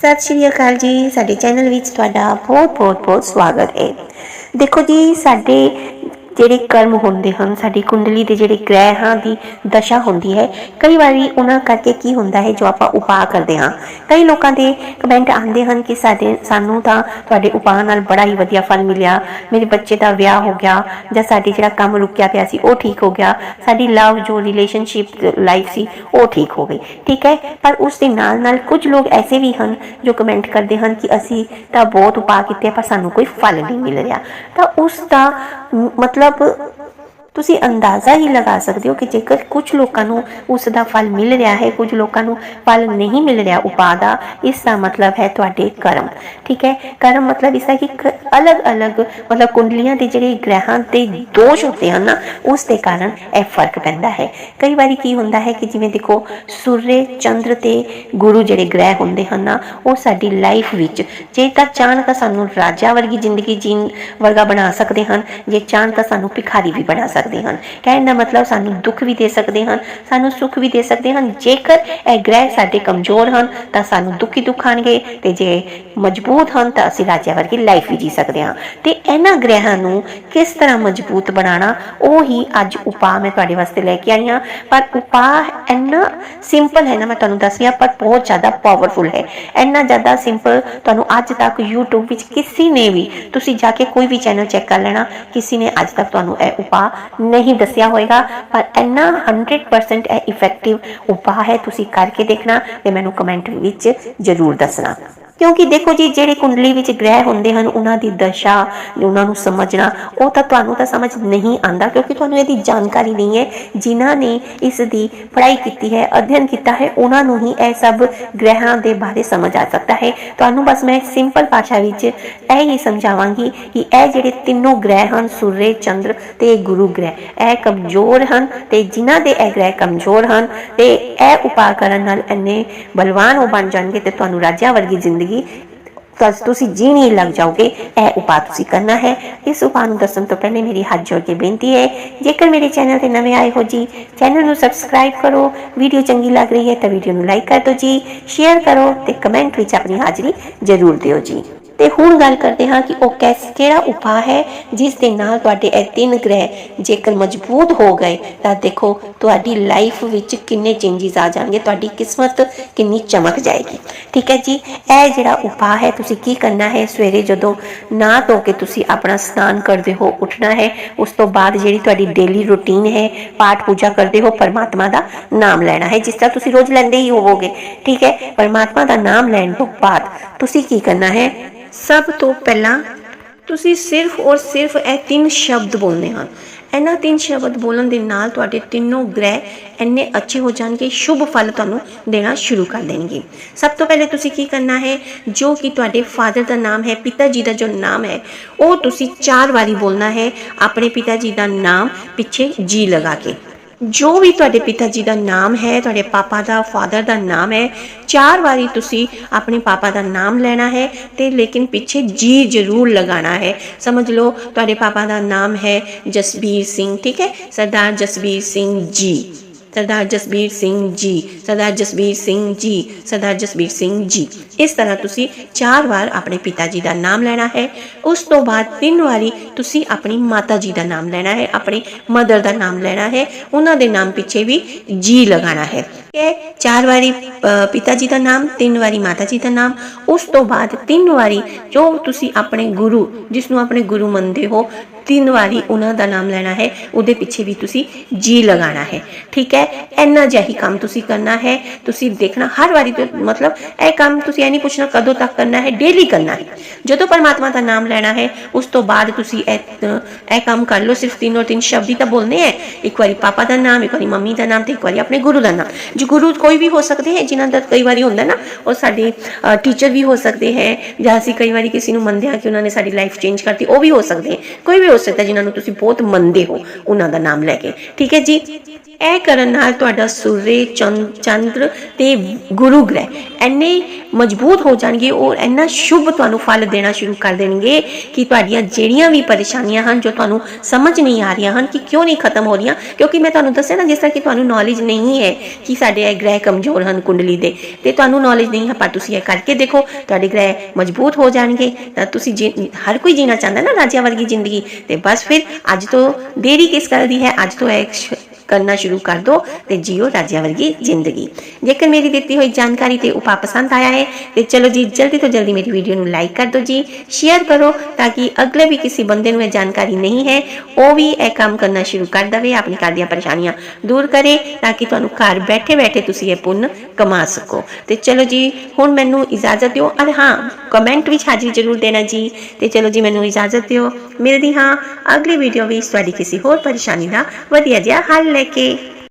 ਸਤਿ ਸ਼੍ਰੀ ਅਕਾਲ ਜੀ। ਸਾਡੇ ਚੈਨਲ ਵਿੱਚ ਤੁਹਾਡਾ ਬਹੁਤ ਬਹੁਤ ਬਹੁਤ ਸਵਾਗਤ ਹੈ। ਦੇਖੋ ਜੀ, ਸਾਡੇ ਜਿਹੜੇ ਕਰਮ ਹੁੰਦੇ ਹਨ, ਸਾਡੀ ਕੁੰਡਲੀ ਦੇ ਜਿਹੜੇ ਗ੍ਰਹਿਾਂ ਦੀ ਦਸ਼ਾ ਹੁੰਦੀ ਹੈ, ਕਈ ਵਾਰੀ ਉਹਨਾਂ ਕਰਕੇ ਕੀ ਹੁੰਦਾ ਹੈ ਜੋ ਆਪਾਂ ਉਪਾਅ ਕਰਦੇ ਹਾਂ। ਕਈ ਲੋਕਾਂ ਦੇ ਕਮੈਂਟ ਆਉਂਦੇ ਹਨ ਕਿ ਸਾਡੇ, ਸਾਨੂੰ ਤਾਂ ਤੁਹਾਡੇ ਉਪਾਅ ਨਾਲ ਬੜਾ ਹੀ ਵਧੀਆ ਫਲ ਮਿਲਿਆ। ਮੇਰੇ ਬੱਚੇ ਦਾ ਵਿਆਹ ਹੋ ਗਿਆ ਜਾਂ ਸਾਡੇ ਜਿਹੜਾ ਕੰਮ ਰੁਕਿਆ ਪਿਆ ਸੀ, ਉਹ ਠੀਕ ਹੋ ਗਿਆ। ਸਾਡੀ ਲਵ ਜੋ ਰਿਲੇਸ਼ਨਸ਼ਿਪ ਲਾਈਫ ਸੀ, ਉਹ ਠੀਕ ਹੋ ਗਈ। ਠੀਕ ਹੈ? ਪਰ ਉਸ ਦੇ ਨਾਲ ਨਾਲ ਕੁਝ ਲੋਕ ਐਸੇ ਵੀ ਹਨ ਜੋ ਕਮੈਂਟ ਕਰਦੇ ਹਨ ਕਿ ਅਸੀਂ ਤਾਂ ਬਹੁਤ ਉਪਾਅ ਕੀਤੇ, ਪਰ ਸਾਨੂੰ ਕੋਈ ਫਲ ਨਹੀਂ ਮਿਲ ਰਿਹਾ। ਤਾਂ ਉਸ ਦਾ ਮਤਲਬ ਮਤਲਬ ਤੁਸੀਂ ਅੰਦਾਜ਼ਾ ਹੀ ਲਗਾ ਸਕਦੇ ਹੋ ਕਿ ਜੇਕਰ ਕੁਝ ਲੋਕਾਂ ਨੂੰ ਉਸ ਦਾ ਫਲ ਮਿਲ ਰਿਹਾ ਹੈ, ਕੁਝ ਲੋਕਾਂ ਨੂੰ ਫਲ ਨਹੀਂ ਮਿਲ ਰਿਹਾ ਉਪਾਅ ਦਾ, ਇਸ ਦਾ ਮਤਲਬ ਹੈ ਤੁਹਾਡੇ ਕਰਮ। ਠੀਕ ਹੈ? ਕਰਮ ਮਤਲਬ ਇਸ ਹੈ ਕਿ ਕ- ਅਲੱਗ-ਅਲੱਗ ਮਤਲਬ ਕੁੰਡਲੀਆਂ ਦੇ ਜਿਹੜੇ ਗ੍ਰਹਿਾਂ ਤੇ ਦੋਸ਼ ਹੁੰਦੇ ਹਨ ਨਾ, ਉਸ ਦੇ ਕਾਰਨ ਇਹ ਫ਼ਰਕ ਪੈਂਦਾ ਹੈ। ਕਈ ਵਾਰੀ ਕੀ ਹੁੰਦਾ ਹੈ ਕਿ ਜਿਵੇਂ ਦੇਖੋ ਸੂਰਜ ਚੰਦਰ ਤੇ ਗੁਰੂ ਜਿਹੜੇ ਗ੍ਰਹਿ ਹੁੰਦੇ ਹਨ ਨਾ, ਉਹ ਸਾਡੀ ਲਾਈਫ ਵਿੱਚ ਜੇ ਤਾਂ ਚਾਹਣ ਤਾਂ ਸਾਨੂੰ ਰਾਜਾ ਵਰਗੀ ਜ਼ਿੰਦਗੀ ਜੀਣ ਵਰਗਾ ਬਣਾ ਸਕਦੇ ਹਨ, ਜੇ ਚਾਹਣ ਤਾਂ ਸਾਨੂੰ ਭਿਖਾਰੀ ਵੀ ਬਣਾ ਸਕਦੇ ਸਕਦੇ ਹਨ। ਕਹਿਣ ਦਾ ਮਤਲਬ ਸਾਨੂੰ ਦੁੱਖ ਵੀ ਦੇ ਸਕਦੇ ਹਨ, ਸਾਨੂੰ ਸੁੱਖ ਵੀ ਦੇ ਸਕਦੇ ਹਨ। ਜੇਕਰ ਇਹ ਗ੍ਰਹਿ ਸਾਡੇ ਕਮਜ਼ੋਰ ਹਨ, ਤਾਂ ਸਾਨੂੰ ਦੁੱਖੀ ਦੁੱਖ ਤੇ ਜੇ ਮਜ਼ਬੂਤ ਹਨ, ਤਾਂ ਅਸੀਂ ਰਾਜਾ ਵਰਗੀ ਲਾਈਫ ਵੀ ਜੀ ਸਕਦੇ ਹਾਂ। ਤੇ ਇਹਨਾਂ ਗ੍ਰਹਿਾਂ ਨੂੰ ਕਿਸ ਤਰ੍ਹਾਂ ਮਜ਼ਬੂਤ ਬਣਾਉਣਾ, ਉਹ ਹੀ ਅੱਜ ਉਪਾਅ ਮੈਂ ਤੁਹਾਡੇ ਵਾਸਤੇ ਲੈ ਕੇ ਆਈ ਹਾਂ। ਪਰ ਉਪਾਅ ਇੰਨਾ ਸਿੰਪਲ ਹੈ ਨਾ, ਮੈਂ ਤੁਹਾਨੂੰ ਦੱਸ ਰਹੀ ਹਾਂ, ਪਰ ਬਹੁਤ ਜ਼ਿਆਦਾ ਪਾਵਰਫੁਲ ਹੈ। ਇੰਨਾ ਜ਼ਿਆਦਾ ਸਿੰਪਲ ਤੁਹਾਨੂੰ ਅੱਜ ਤੱਕ YouTube ਵਿੱਚ ਕਿਸੇ ਨੇ ਵੀ, ਤੁਸੀਂ ਜਾ ਕੇ ਕੋਈ ਵੀ ਚੈਨਲ ਚੈੱਕ ਕਰ ਲੈਣਾ, ਕਿਸੇ ਨੇ ਅੱਜ ਤੱਕ ਤੁਹਾਨੂੰ ਇਹ ਉਪਾਅ ਨਹੀਂ ਦੱਸਿਆ ਹੋਏਗਾ, ਪਰ ਇੰਨਾ 100% ਇਹ ਇਫੈਕਟਿਵ ਉਪਾਅ ਹੈ, ਤੁਸੀਂ ਕਰਕੇ ਦੇਖਣਾ ਤੇ ਮੈਨੂੰ ਕਮੈਂਟ ਵਿੱਚ ਜ਼ਰੂਰ ਦੱਸਣਾ। ਕਿਉਂਕਿ ਦੇਖੋ ਜੀ, ਜਿਹੜੇ ਕੁੰਡਲੀ ਵਿੱਚ ਗ੍ਰਹਿ ਹੁੰਦੇ ਹਨ, ਉਹਨਾਂ ਦੀ ਦਸ਼ਾ, ਉਹਨਾਂ ਨੂੰ ਸਮਝਣਾ, ਉਹ ਤਾਂ ਤੁਹਾਨੂੰ ਤਾਂ ਸਮਝ ਨਹੀਂ ਆਂਦਾ ਕਿਉਂਕਿ ਤੁਹਾਨੂੰ ਇਹਦੀ ਜਾਣਕਾਰੀ ਨਹੀਂ ਹੈ। ਜਿਨ੍ਹਾਂ ਨੇ ਇਸ ਦੀ ਪੜ੍ਹਾਈ ਕੀਤੀ ਹੈ, ਅਧਿਐਨ ਕੀਤਾ ਹੈ, ਉਹਨਾਂ ਨੂੰ ਹੀ ਇਹ ਸਭ ਗ੍ਰਹਿਾਂ ਦੇ ਬਾਰੇ ਸਮਝ ਆ ਸਕਦਾ ਹੈ। ਤੁਹਾਨੂੰ ਬਸ ਮੈਂ ਸਿੰਪਲ ਭਾਸ਼ਾ ਵਿੱਚ ਇਹ ਹੀ ਸਮਝਾਵਾਂਗੀ ਕਿ ਇਹ ਜਿਹੜੇ ਤਿੰਨੋਂ ਗ੍ਰਹਿ ਹਨ ਸੂਰਜ ਚੰਦਰ ਤੇ ਗੁਰੂ ਗ੍ਰਹਿ, ਇਹ ਕਮਜ਼ੋਰ ਹਨ ਤੇ ਜਿਨ੍ਹਾਂ ਦੇ ਇਹ ਗ੍ਰਹਿ ਕਮਜ਼ੋਰ ਹਨ ਤੇ ਇਹ ਉਪਾਅ ਕਰਨ ਨਾਲ ਇੰਨੇ ਬਲਵਾਨ ਉਹ ਬਣ ਜਾਣਗੇ ਤੇ ਤੁਹਾਨੂੰ ਰਾਜਿਆਂ ਵਰਗੀ ਜ਼ਿੰਦਗੀ ਤਾਂ ਤੁਸੀਂ ਜੀਣੀ ਲੱਗ ਜਾਓਗੇ। ਇਹ ਉਪਾਅ ਤੁਸੀਂ ਕਰਨਾ ਹੈ। ਇਸ ਉਪਾਅ ਨੂੰ ਦੱਸਣ ਤੋਂ ਪਹਿਲੇ ਮੇਰੀ ਹੱਥ ਜੋੜ ਕੇ ਬੇਨਤੀ ਹੈ, ਜੇਕਰ ਮੇਰੇ ਚੈਨਲ ਤੇ ਨਵੇਂ ਆਏ ਹੋ ਜੀ, ਚੈਨਲ ਨੂੰ ਸਬਸਕ੍ਰਾਈਬ ਕਰੋ। ਵੀਡੀਓ ਚੰਗੀ ਲੱਗ ਰਹੀ ਹੈ ਤਾਂ ਵੀਡੀਓ ਨੂੰ ਲਾਈਕ ਕਰ ਦਿਓ ਜੀ ਸ਼ੇਅਰ ਕਰੋ ਤੇ ਕਮੈਂਟ ਵਿੱਚ ਆਪਣੀ ਹਾਜ਼ਰੀ ਜ਼ਰੂਰ ਦਿਓ ਜੀ। ਤੇ ਹੁਣ ਗੱਲ ਕਰਦੇ ਹਾਂ ਕਿ ਉਹ ਕੈਸ, ਕਿਹੜਾ ਉਪਾਅ ਹੈ ਜਿਸ ਦੇ ਨਾਲ ਤੁਹਾਡੇ ਇਹ ਤਿੰਨ ਗ੍ਰਹਿ ਜੇਕਰ ਮਜ਼ਬੂਤ ਹੋ ਗਏ, ਤਾਂ ਦੇਖੋ ਤੁਹਾਡੀ ਲਾਈਫ ਵਿੱਚ ਕਿੰਨੇ ਚੇਂਜਸ ਆ ਜਾਣਗੇ, ਤੁਹਾਡੀ ਕਿਸਮਤ ਕਿੰਨੀ ਚਮਕ ਜਾਏਗੀ। ਠੀਕ ਹੈ ਜੀ? ਇਹ ਜਿਹੜਾ ਉਪਾਅ ਹੈ, ਤੁਸੀਂ ਕੀ ਕਰਨਾ ਹੈ? ਸਵੇਰੇ ਜਦੋਂ ਨਾ ਧੋ ਕੇ ਤੁਸੀਂ ਆਪਣਾ ਸਨਾਨ ਕਰਦੇ ਹੋ, ਉੱਠਣਾ ਹੈ, ਉਸ ਤੋਂ ਬਾਅਦ ਜਿਹੜੀ ਤੁਹਾਡੀ ਡੇਲੀ ਰੁਟੀਨ ਹੈ, ਪਾਠ ਪੂਜਾ ਕਰਦੇ ਹੋ, ਪਰਮਾਤਮਾ ਦਾ ਨਾਮ ਲੈਣਾ ਹੈ, ਜਿਸ ਤਰ੍ਹਾਂ ਤੁਸੀਂ ਰੋਜ਼ ਲੈਂਦੇ ਹੀ ਹੋਵੋਗੇ। ਠੀਕ ਹੈ? ਪਰਮਾਤਮਾ ਦਾ ਨਾਮ ਲੈਣ ਤੋਂ ਬਾਅਦ ਤੁਸੀਂ ਕੀ ਕਰਨਾ ਹੈ? ਸਭ ਤੋਂ ਪਹਿਲਾਂ ਤੁਸੀਂ ਸਿਰਫ ਔਰ ਸਿਰਫ ਇਹ ਤਿੰਨ ਸ਼ਬਦ ਬੋਲਨੇ ਹਨ। ਇਹਨਾਂ ਤਿੰਨ ਸ਼ਬਦ ਬੋਲਣ ਦੇ ਨਾਲ ਤੁਹਾਡੇ ਤਿੰਨੋਂ ਗ੍ਰਹਿ ਇੰਨੇ ਅੱਛੇ ਹੋ ਜਾਣਗੇ, ਸ਼ੁਭ ਫਲ ਤੁਹਾਨੂੰ ਦੇਣਾ ਸ਼ੁਰੂ ਕਰ ਦੇਣਗੇ। ਸਭ ਤੋਂ ਪਹਿਲੇ ਤੁਸੀਂ ਕੀ ਕਰਨਾ ਹੈ? ਜੋ ਕਿ ਤੁਹਾਡੇ ਫਾਦਰ ਦਾ ਨਾਮ ਹੈ, ਪਿਤਾ ਜੀ ਦਾ ਜੋ ਨਾਮ ਹੈ, ਉਹ ਤੁਸੀਂ ਚਾਰ ਵਾਰੀ ਬੋਲਣਾ ਹੈ। ਆਪਣੇ ਪਿਤਾ ਜੀ ਦਾ ਨਾਮ ਪਿੱਛੇ ਜੀ ਲਗਾ ਕੇ। ਜੋ ਵੀ ਤੁਹਾਡੇ ਪਿਤਾ ਜੀ ਦਾ ਨਾਮ ਹੈ, ਤੁਹਾਡੇ ਪਾਪਾ ਦਾ, ਫਾਦਰ ਦਾ ਨਾਮ ਹੈ, ਚਾਰ ਵਾਰੀ ਤੁਸੀਂ ਆਪਣੇ ਪਾਪਾ ਦਾ ਨਾਮ ਲੈਣਾ ਹੈ ਤੇ ਲੇਕਿਨ ਪਿੱਛੇ ਜੀ ਜ਼ਰੂਰ ਲਗਾਣਾ ਹੈ। ਸਮਝ ਲਓ, ਤੁਹਾਡੇ ਪਾਪਾ ਦਾ ਨਾਮ ਹੈ ਜਸਬੀਰ ਸਿੰਘ, ਠੀਕ ਹੈ? ਸਰਦਾਰ ਜਸਬੀਰ ਸਿੰਘ ਜੀ। ਸਰਦਾਰ ਜਸਬੀਰ ਸਿੰਘ ਜੀ, ਸਰਦਾਰ ਜਸਬੀਰ ਸਿੰਘ ਜੀ, ਸਰਦਾਰ ਜਸਬੀਰ ਸਿੰਘ ਜੀ। ਇਸ ਤਰ੍ਹਾਂ ਤੁਸੀਂ ਚਾਰ ਵਾਰ ਆਪਣੇ ਪਿਤਾ ਜੀ ਦਾ ਨਾਮ ਲੈਣਾ ਹੈ। ਉਸ ਤੋਂ ਬਾਅਦ ਤਿੰਨ ਵਾਰੀ ਤੁਸੀਂ ਆਪਣੀ ਮਾਤਾ ਜੀ ਦਾ ਨਾਮ ਲੈਣਾ ਹੈ, ਆਪਣੀ ਮਦਰ ਦਾ ਨਾਮ ਲੈਣਾ ਹੈ। ਉਹਨਾਂ ਦੇ ਨਾਮ ਪਿੱਛੇ ਵੀ ਜੀ ਲਗਾਣਾ ਹੈ। ਕਿ ਚਾਰ ਵਾਰੀ ਪਿਤਾ ਜੀ ਦਾ ਨਾਮ, ਤਿੰਨ ਵਾਰੀ ਮਾਤਾ ਜੀ ਦਾ ਨਾਮ। ਉਸ ਤੋਂ ਬਾਅਦ ਤਿੰਨ ਵਾਰੀ ਜੋ ਤੁਸੀਂ ਆਪਣੇ ਗੁਰੂ ਜਿਸ ਨੂੰ ਆਪਣੇ ਗੁਰੂ ਮੰਨਦੇ ਹੋ, ਤਿੰਨ ਵਾਰੀ ਉਹਨਾਂ ਦਾ ਨਾਮ ਲੈਣਾ ਹੈ। ਉਹਦੇ ਪਿੱਛੇ ਵੀ ਤੁਸੀਂ ਜੀ ਲਗਾਣਾ ਹੈ। ਠੀਕ ਹੈ? ਇੰਨਾ ਜਿਹਾ ਕੰਮ ਤੁਸੀਂ ਕਰਨਾ ਹੈ। ਤੁਸੀਂ ਦੇਖਣਾ, ਹਰ ਵਾਰੀ ਮਤਲਬ ਇਹ ਕੰਮ ਤੁਸੀਂ ਇਹ ਨਹੀਂ ਪੁੱਛਣਾ ਕਦੋਂ ਤੱਕ ਕਰਨਾ ਹੈ ਡੇਲੀ ਕਰਨਾ ਹੈ। ਜਦੋਂ ਪਰਮਾਤਮਾ ਦਾ ਨਾਮ ਲੈਣਾ ਹੈ, ਉਸ ਤੋਂ ਬਾਅਦ ਤੁਸੀਂ ਇਹ ਇਹ ਕੰਮ ਕਰ ਲਓ। ਸਿਰਫ ਤਿੰਨ ਔਰ ਤਿੰਨ ਸ਼ਬਦ ਹੀ ਤਾਂ ਬੋਲਨੇ ਹੈ। ਇੱਕ ਵਾਰੀ ਪਾਪਾ ਦਾ ਨਾਮ, ਇੱਕ ਵਾਰੀ ਮੰਮੀ ਦਾ ਨਾਮ ਤੇ ਇੱਕ ਵਾਰੀ ਆਪਣੇ ਗੁਰੂ ਦਾ ਨਾਮ। ਜੋ ਗੁਰੂ ਕੋਈ ਵੀ ਹੋ ਸਕਦੇ ਹੈ, ਜਿਨ੍ਹਾਂ ਦਾ ਕਈ ਵਾਰੀ ਹੁੰਦਾ ਨਾ, ਉਹ ਸਾਡੇ ਟੀਚਰ ਵੀ ਹੋ ਸਕਦੇ ਹੈ, ਜਾਂ ਅਸੀਂ ਕਈ ਵਾਰੀ ਕਿਸੇ ਨੂੰ ਮੰਨਦੇ ਹਾਂ ਕਿ ਉਹਨਾਂ ਨੇ ਸਾਡੀ ਲਾਈਫ ਚੇਂਜ ਕਰਤੀ, ਉਹ ਵੀ ਹੋ ਸਕਦੇ ਹੈ। ਕੋਈ ਵੀ ਹੋ ਸਕਦਾ ਜਿਨ੍ਹਾਂ ਨੂੰ ਤੁਸੀਂ ਬਹੁਤ ਮੰਨਦੇ ਹੋ, ਉਹਨਾਂ ਦਾ ਨਾਮ ਲੈ ਕੇ। ਠੀਕ ਹੈ ਜੀ? ਇਹ ਕਰਨ ਨਾਲ ਤੁਹਾਡਾ ਸੂਰਜ ਚੰਦ ਚੰਦਰ ਤੇ ਗੁਰੂ ਗ੍ਰਹਿ ਇੰਨੇ ਮਜ਼ਬੂਤ ਹੋ ਜਾਣਗੇ ਔਰ ਇੰਨਾ ਸ਼ੁਭ ਤੁਹਾਨੂੰ ਫਲ ਦੇਣਾ ਸ਼ੁਰੂ ਕਰ ਦੇਣਗੇ ਕਿ ਤੁਹਾਡੀਆਂ ਜਿਹੜੀਆਂ ਵੀ ਪਰੇਸ਼ਾਨੀਆਂ ਹਨ, ਜੋ ਤੁਹਾਨੂੰ ਸਮਝ ਨਹੀਂ ਆ ਰਹੀਆਂ ਹਨ ਕਿ ਕਿਉਂ ਨਹੀਂ ਖਤਮ ਹੋ ਰਹੀਆਂ, ਕਿਉਂਕਿ ਮੈਂ ਤੁਹਾਨੂੰ ਦੱਸਿਆ ਨਾ ਜਿਸ ਤਰ੍ਹਾਂ ਕਿ ਤੁਹਾਨੂੰ ਨੌਲੇਜ ਨਹੀਂ ਹੈ ਕਿ ਸਾਡੇ ਇਹ ਗ੍ਰਹਿ ਕਮਜ਼ੋਰ ਹਨ ਕੁੰਡਲੀ ਦੇ, ਤੇ ਤੁਹਾਨੂੰ ਨੌਲੇਜ ਨਹੀਂ ਹੈ, ਪਰ ਤੁਸੀਂ ਇਹ ਕਰਕੇ ਦੇਖੋ, ਤੁਹਾਡੇ ਗ੍ਰਹਿ ਮਜ਼ਬੂਤ ਹੋ ਜਾਣਗੇ, ਤਾਂ ਤੁਸੀਂ ਜੀ- ਹਰ ਕੋਈ ਜੀਣਾ ਚਾਹੁੰਦਾ ਨਾ ਰਾਜਿਆਂ ਵਰਗੀ ਜ਼ਿੰਦਗੀ, ਤੇ ਬਸ ਫਿਰ ਅੱਜ ਤੋਂ ਦੇਰੀ ਕਿਸ ਗੱਲ ਦੀ ਹੈ? ਅੱਜ ਤੋਂ ਇਹ ਸ਼- ਕਰਨਾ ਸ਼ੁਰੂ ਕਰ ਦਿਓ ਤੇ ਜੀਓ ਰਾਜਿਆਂ ਵਰਗੀ ਜ਼ਿੰਦਗੀ। ਜੇਕਰ ਮੇਰੀ ਦਿੱਤੀ ਹੋਈ ਜਾਣਕਾਰੀ ਤੇ ਉਪਾਅ ਪਸੰਦ ਆਇਆ ਹੈ, ਤੇ ਚਲੋ ਜੀ, ਜਲਦੀ ਤੋਂ ਜਲਦੀ ਮੇਰੀ ਵੀਡੀਓ ਨੂੰ ਲਾਈਕ ਕਰ ਦਿਓ ਜੀ। ਸ਼ੇਅਰ ਕਰੋ ਤਾਂ ਕਿ ਅਗਲੇ ਵੀ ਕਿਸੇ ਬੰਦੇ ਨੂੰ ਇਹ ਜਾਣਕਾਰੀ ਨਹੀਂ ਹੈ, ਉਹ ਵੀ ਇਹ ਕੰਮ ਕਰਨਾ ਸ਼ੁਰੂ ਕਰ ਦਵੇ, ਆਪਣੀ ਘਰ ਦੀਆਂ ਪਰੇਸ਼ਾਨੀਆਂ ਦੂਰ ਕਰੇ ਤਾਂ ਕਿ ਤੁਹਾਨੂੰ ਘਰ ਬੈਠੇ ਬੈਠੇ ਤੁਸੀਂ ਇਹ ਪੁੰਨ ਕਮਾ ਸਕੋ। ਤੇ ਚਲੋ ਜੀ, ਹੁਣ ਮੈਨੂੰ ਇਜਾਜ਼ਤ ਦਿਓ। ਅਰੇ ਹਾਂ ਕਮੈਂਟ ਵਿੱਚ ਹਾਜ਼ਰੀ ਜ਼ਰੂਰ ਦੇਣਾ ਜੀ। ਤੇ ਚਲੋ ਜੀ, ਮੈਨੂੰ ਇਜਾਜ਼ਤ ਦਿਓ। ਮਿਲਦੀ ਹਾਂ ਅਗਲੀ ਵੀਡੀਓ ਵਿੱਚ। ਤੁਹਾਡੀ ਕਿਸੇ ਹੋਰ ਪਰੇਸ਼ਾਨੀ ਦਾ ਵਧੀਆ ਜਿਹਾ ਹੱਲ ਲੈ ਕੇ